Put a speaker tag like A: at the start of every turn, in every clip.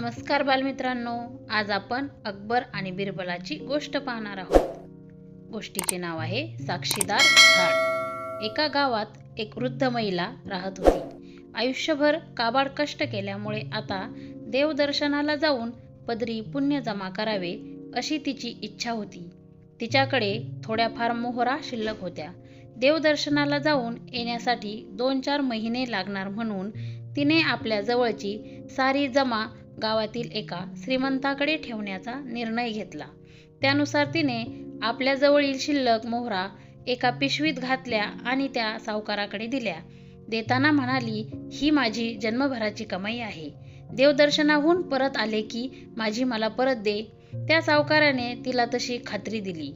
A: नमस्कार बालमित्रांनो आज आपण अकबर आणि बिरबलाची गोष्ट पाहणार आहोत. गोष्टीचे नाव आहे साक्षीदार झाड एका गावात एक वृद्ध महिला राहत होती. आयुष्यभर काबाड कष्ट केल्यामुळे आता देवदर्शनाला जाऊन पदरी पुण्य जमा करावे अशी तिची इच्छा होती. तिच्याकडे थोड्याफार मोहरा शिल्लक होत्या. देवदर्शनाला जाऊन येण्यासाठी दोन चार महिने लागणार म्हणून तिने आपल्या जवळची सारी जमा गावातील एका श्रीमंताकडे ठेवण्याचा निर्णय घेतला. त्यानुसार तिने आपल्याजवळील शिल्लक मोहरा एका पिशवीत घातल्या आणि त्या सावकाराकडे दिल्या. देताना म्हणाली ही माझी जन्मभराची कमाई आहे. देवदर्शनाहून परत आले की माझी मला परत दे. त्या सावकाराने तिला तशी खात्री दिली.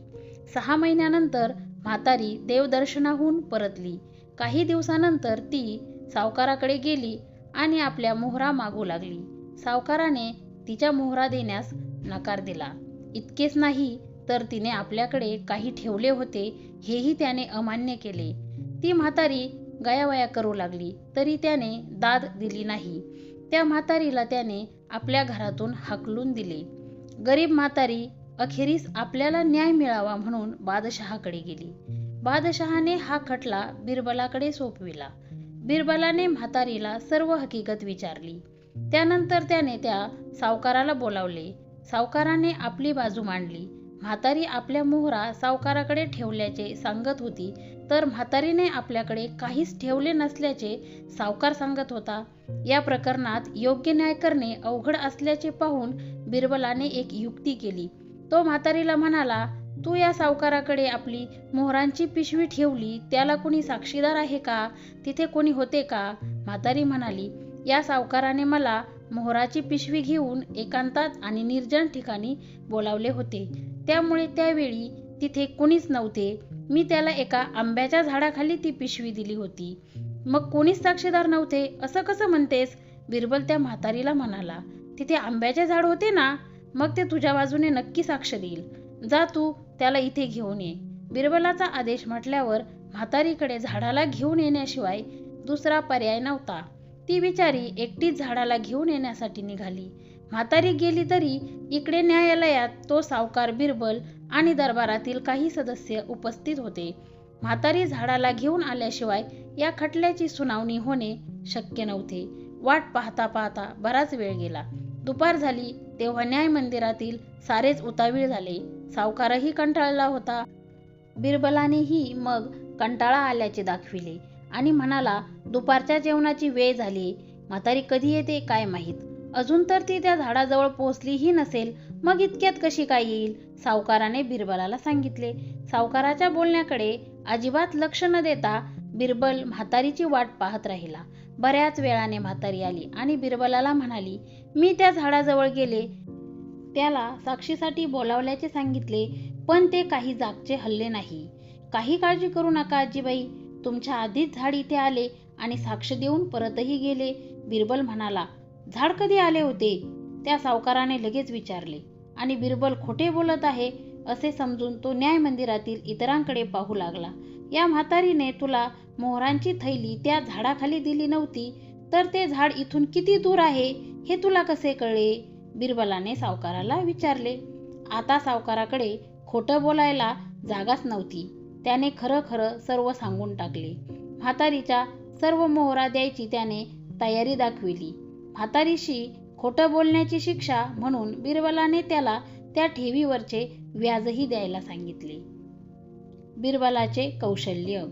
A: सहा महिन्यानंतर म्हातारी देवदर्शनाहून परतली. काही दिवसानंतर ती सावकाराकडे गेली आणि आपल्या मोहरा मागू लागली. सावकाराने तिच्या मोहरा देण्यास नकार दिला. इतकेच नाही तर तिने आपल्याकडे काही ठेवले होते हेही त्याने अमान्य केले. ती म्हातारी गयावया करू लागली तरी त्याने दाद दिली नाही. त्या म्हातारीला त्याने आपल्या घरातून हाकलून दिले. गरीब म्हातारी अखेरीस आपल्याला न्याय मिळावा म्हणून बादशहाकडे गेली. बादशहाने हा खटला बिरबलाकडे सोपविला. बिरबलाने म्हातारीला सर्व हकीकत विचारली. त्यानंतर त्याने त्या सावकाराला बोलावले. सावकाराने आपली बाजू मांडली. म्हातारी आपल्या मोहरा सावकाराकडे ठेवल्याचे सांगत होती. तर म्हातारीने आपल्याकडे काहीच ठेवले नसल्याचे सावकार सांगत होता. या प्रकरणात योग्य न्याय करणे अवघड असल्याचे पाहून बिरबलाने एक युक्ती केली. तो म्हातारीला म्हणाला तू या सावकाराकडे आपली मोहरांची पिशवी ठेवली त्याला कोणी साक्षीदार आहे का? तिथे कोणी होते का? म्हातारी म्हणाली या सावकाराने मला मोहराची पिशवी घेऊन एकांतात आणि निर्जन ठिकाणी बोलावले होते. त्यामुळे त्यावेळी तिथे कुणीच नव्हते. मी त्याला एका आंब्याच्या झाडाखाली ती पिशवी दिली होती. मग कोणीच साक्षीदार नव्हते. असं कसं म्हणतेस? बिरबल त्या म्हातारीला म्हणाला. तिथे आंब्याचे झाड होते ना? मग ते तुझ्या बाजूने नक्की साक्ष देईल. जा तू त्याला इथे घेऊन ये. बिरबलाचा आदेश म्हटल्यावर म्हातारीकडे झाडाला घेऊन येण्याशिवाय दुसरा पर्याय नव्हता. ती बिचारी एकटीच झाडाला घेऊन येण्यासाठी निघाली. म्हातारी गेली तरी इकडे न्यायालयात तो सावकार बिरबल आणि दरबारातील काही सदस्य उपस्थित होते. म्हातारी झाडाला घेऊन आल्याशिवाय या खटल्याची सुनावणी होणे शक्य नव्हते. वाट पाहता पाहता बराच वेळ गेला. दुपार झाली तेव्हा न्याय मंदिरातील सारेच उतावीळ झाले. सावकारही कंटाळला होता. बिरबलानेही मग कंटाळा आल्याचे दाखविले. आणि म्हणाला दुपारच्या जेवणाची वेळ झाली. म्हातारी कधी येते काय माहीत? अजून तर ती त्या झाडाजवळ पोहोचलीही नसेल. मग इतक्यात कशी काय येईल? सावकाराने बिरबलाला सांगितले. सावकाराच्या बोलण्याकडे अजिबात लक्ष न देता बिरबल म्हातारीची वाट पाहत राहिला. बऱ्याच वेळाने म्हातारी आली आणि बिरबलाला म्हणाली मी त्या झाडाजवळ गेले. त्याला साक्षीसाठी बोलावल्याचे सांगितले पण ते काही जागचे हल्ले नाही. काही काळजी करू नका आजीबाई. तुमच्या आधीच झाड इथे आले आणि साक्ष देऊन परतही गेले. बिरबल म्हणाला झाड कधी आले होते? त्या सावकाराने लगेच विचारले आणि बिरबल खोटे बोलत आहे? असे समजून तो न्याय मंदिरातील इतरांकडे पाहू लागला. या म्हातारीने तुला मोहरांची थैली त्या झाडाखाली दिली नव्हती तर ते झाड इथून किती दूर आहे हे तुला कसे कळले? बिरबलाने सावकाराला विचारले आता सावकाराकडे खोटं बोलायला जागाच नव्हती. त्याने खरं खरं सर्व सांगून टाकले. म्हातारीच्या सर्व मोहरा द्यायची त्याने तयारी दाखविली. म्हातारीशी खोटं बोलण्याची शिक्षा म्हणून बिरबलाने त्याला त्या ठेवीवरचे व्याजही द्यायला सांगितले. बिरबलाचे कौशल्य.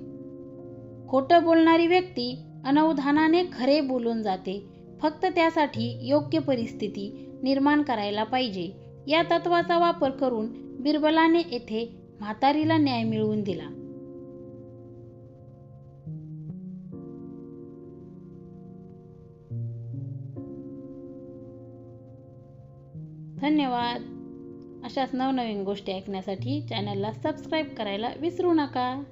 A: खोटं बोलणारी व्यक्ती अनवधानाने खरे बोलून जाते. फक्त त्यासाठी योग्य परिस्थिती निर्माण करायला पाहिजे. या तत्वाचा वापर करून बिरबलाने येथे म्हातारीला न्याय मिळवून दिला. धन्यवाद. अशाच नवनवीन गोष्टी ऐकण्यासाठी चॅनलला सबस्क्राईब करायला विसरू नका.